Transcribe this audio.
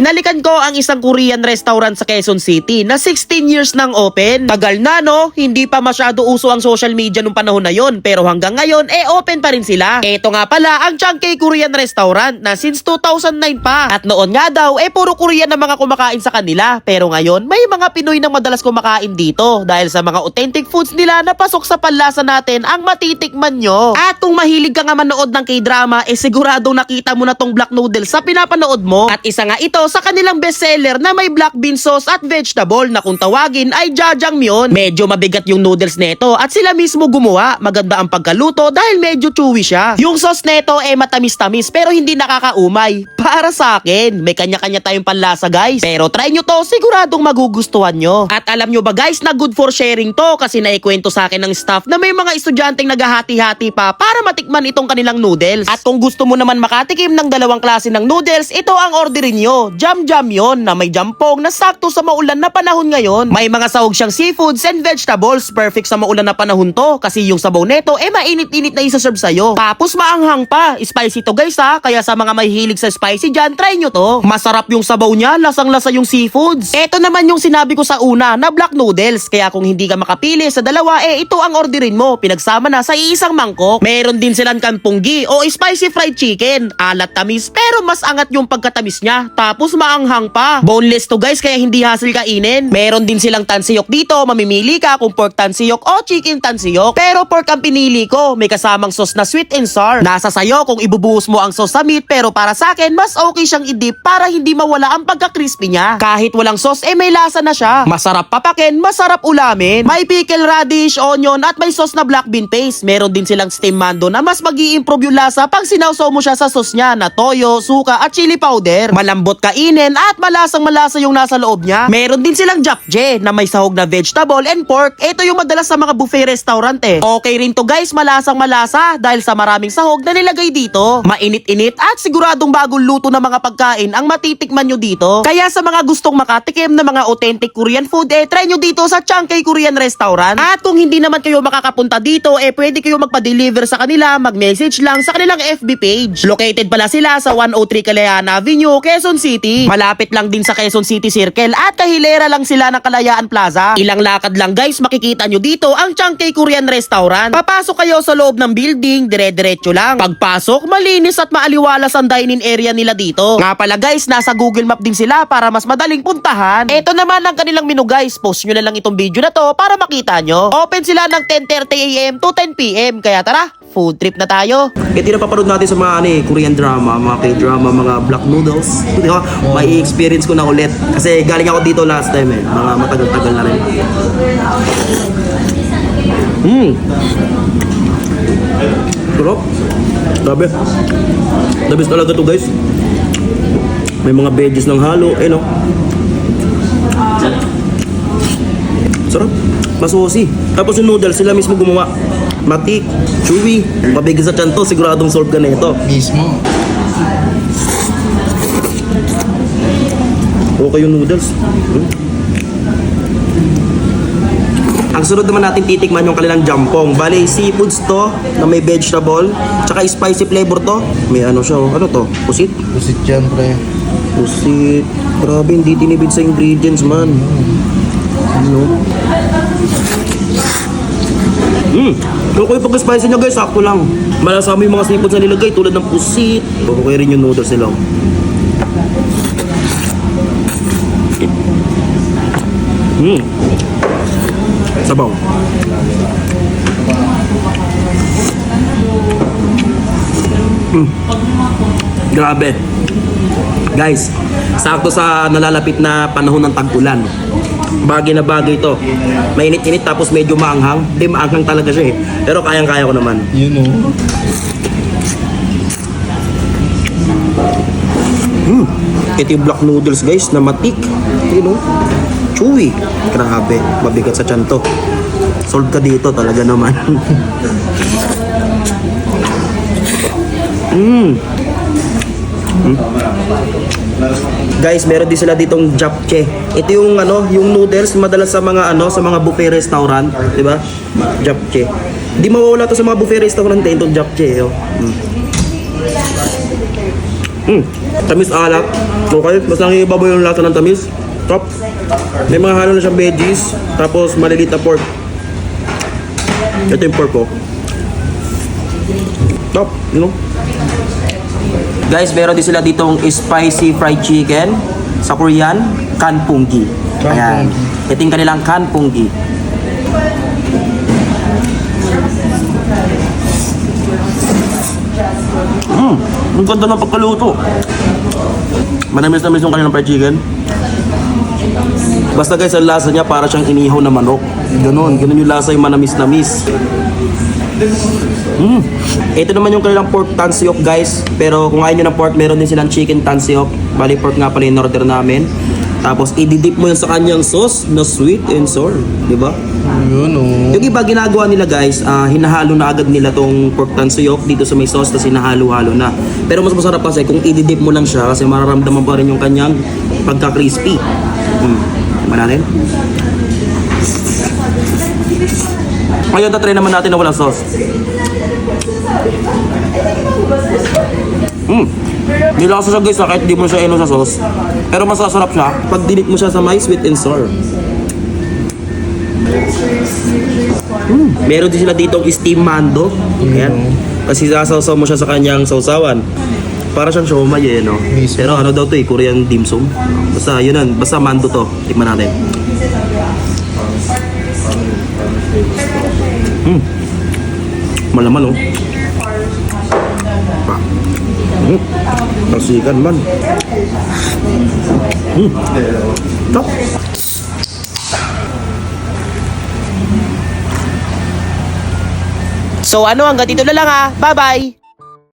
Binalikan ko ang isang Korean restaurant sa Quezon City na 16 years nang open. Tagal na no, hindi pa masyado uso ang social media nung panahon na yon pero hanggang ngayon eh open pa rin sila. Ito nga pala ang Changkei Korean Restaurant na since 2009 pa. At noon nga daw eh puro Korean na mga kumakain sa kanila pero ngayon may mga Pinoy na madalas kumakain dito dahil sa mga authentic foods nila na pasok sa panlasa natin ang matitikman nyo. At kung mahilig ka nga manood ng K-drama eh siguradong nakita mo na tong black noodles sa pinapanood mo. At isa nga ito sa kanilang bestseller na may black bean sauce at vegetable na kung tawagin ay jajangmyeon. Medyo mabigat yung noodles nito at sila mismo gumawa. Maganda ang pagkaluto dahil medyo chewy siya. Yung sauce nito eh matamis-tamis pero hindi nakakaumay. Para sa akin, may kanya-kanya tayong panlasa guys. Pero try nyo to, siguradong magugustuhan nyo. At alam nyo ba guys na good for sharing to kasi naikwento sa akin ng staff na may mga estudyanteng naghahati-hati pa para matikman itong kanilang noodles. At kung gusto mo naman makatikim ng dalawang klase ng noodles, ito ang orderin nyo. Jam Jam yon na may jampong na sakto sa maulan na panahon ngayon. May mga sahog siyang seafoods and vegetables. Perfect sa maulan na panahon to kasi yung sabaw neto eh mainit-init na isa-serve sa'yo. Tapos maanghang pa. Spicy to guys ha. Kaya sa mga mahihilig sa spicy dyan, try nyo to. Masarap yung sabaw niya, lasang-lasa yung seafoods. Ito naman yung sinabi ko sa una na black noodles. Kaya kung hindi ka makapili sa dalawa, eh ito ang orderin mo. Pinagsama na sa iisang mangkok. Meron din silang kampunggi o spicy fried chicken. Alat tamis pero mas angat yung pagkatamis niya. Tapos maanghang pa. Boneless to guys kaya hindi hassle kainin. Meron din silang tansiyok dito. Mamimili ka kung pork tansiyok o chicken tansiyok. Pero pork ang pinili ko. May kasamang sauce na sweet and sour. Nasa sayo kung ibubuhos mo ang sauce sa meat pero para sa akin mas okay siyang i-dip para hindi mawala ang pagka-crispy niya. Kahit walang sauce eh may lasa na siya. Masarap papakin, masarap ulamin. May pickle radish, onion at may sauce na black bean paste. Meron din silang steam mando na mas mag improve yung lasa pag sinawsaw mo siya sa sauce niya na toyo, suka at chili powder. Malambot kainin at malasang malasa yung nasa loob niya. Meron din silang japje na may sahog na vegetable and pork. Ito yung madalas sa mga buffet restaurant eh. Okay rin to guys, malasang malasa dahil sa maraming sahog na nilagay dito. Mainit-init at siguradong bagong luto na mga pagkain ang matitikman nyo dito. Kaya sa mga gustong makatikim ng mga authentic Korean food eh try nyo dito sa Changkei Korean Restaurant. At kung hindi naman kayo makakapunta dito eh pwede kayo magpa-deliver sa kanila, mag-message lang sa kanilang FB page. Located pala sila sa 103 Kalayaan Avenue, Quezon City. Malapit lang din sa Quezon City Circle at kahilera lang sila ng Kalayaan Plaza. Ilang lakad lang guys, makikita nyo dito ang Changkei Korean Restaurant. Papasok kayo sa loob ng building, dire-diretso lang. Pagpasok, malinis at maaliwalas ang dining area nila dito. Nga pala guys, nasa Google Map din sila para mas madaling puntahan. Ito naman ang kanilang menu guys. Post nyo na lang itong video na to para makita nyo. Open sila ng 10.30am to 10pm. Kaya tara, food trip na tayo. Ito yung napapanood natin sa mga ano, eh, Korean drama, mga K-drama, mga black noodles. Di ba? May experience ko na ulit. Kasi galing ako dito last time eh. Mga matagal-tagal na rin. Hmm. Sarap. Grabe. The best talaga to guys. May mga veggies ng halo. Eh no. Sarap. Masusi. Tapos yung noodles, sila mismo gumawa. Matik, chewy, mabigat sa tiyan to, siguradong solve ka na ito. Mismo. Okay yung noodles. Hmm. Ang sunod naman natin titikman yung kanilang jampong. Bale, seafoods to na may vegetable. Tsaka spicy flavor to. May ano siya, oh. ano to? Pusit? Pusit yan, pre. Pusit. Grabe, hindi tinibid sa ingredients, man. Ano? Hmm. Okay pag spicy niya guys, sakto lang. Malasama yung mga seafoods na nilagay tulad ng pusit. Okay rin yung noodles nila. Oh. Hmm. Sabaw. Hmm. Grabe. Guys, sakto sa nalalapit na panahon ng tag-ulan. Bagay na bagay ito. Mainit-init tapos medyo maanghang. Hindi maanghang talaga siya eh. Pero kayang-kaya ko naman. Yun o. Ito yung black noodles guys na matik. You know? Chewy. Grabe. Mabigat sa tiyan to. Solve ka dito talaga naman. mm. Mm. Guys, meron din sila ditong japchae. Ito yung ano, yung noodles madalas sa mga ano, sa mga buffet restaurant, 'di ba? Japchae. Di mawawala to sa mga buffet restaurant eh, itong japchae, oh. Mm. Mm. Tamis alat. Okay, basta ang ibabaw yung lasa ng tamis. Top. May mga halo na siyang veggies. Tapos maliliit na pork. Ito yung pork ko. Top, you know? Guys, meron din sila ditong spicy fried chicken sa Korean, kanpunggi. Ayan. Ito yung kanilang kanpunggi. Mm, ang ganda ng pagkaluto. Manamis-namis yung kanilang fried chicken. Basta guys, ang lasa niya para siyang inihaw na manok. Ganon, ganon yung lasa yung manamis-namis. Mm. Ito naman yung kanilang pork tansiok guys. Pero kung ayaw nyo ng pork, meron din silang chicken tansiok. Bali pork nga pala yung order namin. Tapos ididip mo yun sa kanyang sauce na sweet and sour. Di ba? Yun oh. Yung iba ginagawa nila guys, ah, hinahalo na agad nila tong pork tansuyok dito sa may sauce tapos hinahalo-halo na. Pero mas masarap kasi kung ididip mo lang siya kasi mararamdaman pa rin yung kanyang pagka-crispy. Hmm. Tingnan natin. Ngayon, tatry naman natin na walang sauce. Hmm. Nilasa siya guys ah, kahit di mo siya ino sa sauce. Pero masasarap siya pag dinip mo siya sa may sweet and sour. Meron din sila ditong steam mando. Ayan. Kasi sasawsaw mo siya sa kanyang sausawan. Para siyang siomay eh, no? Mismo. Pero ano daw to eh, Korean dim sum. Basta yun yan, basta mando to. Tikman natin. Hmm. Malaman oh. Pa. Hmm. Nasikan man. Hmm. Top. So ano, hanggang dito na lang ha. Bye-bye!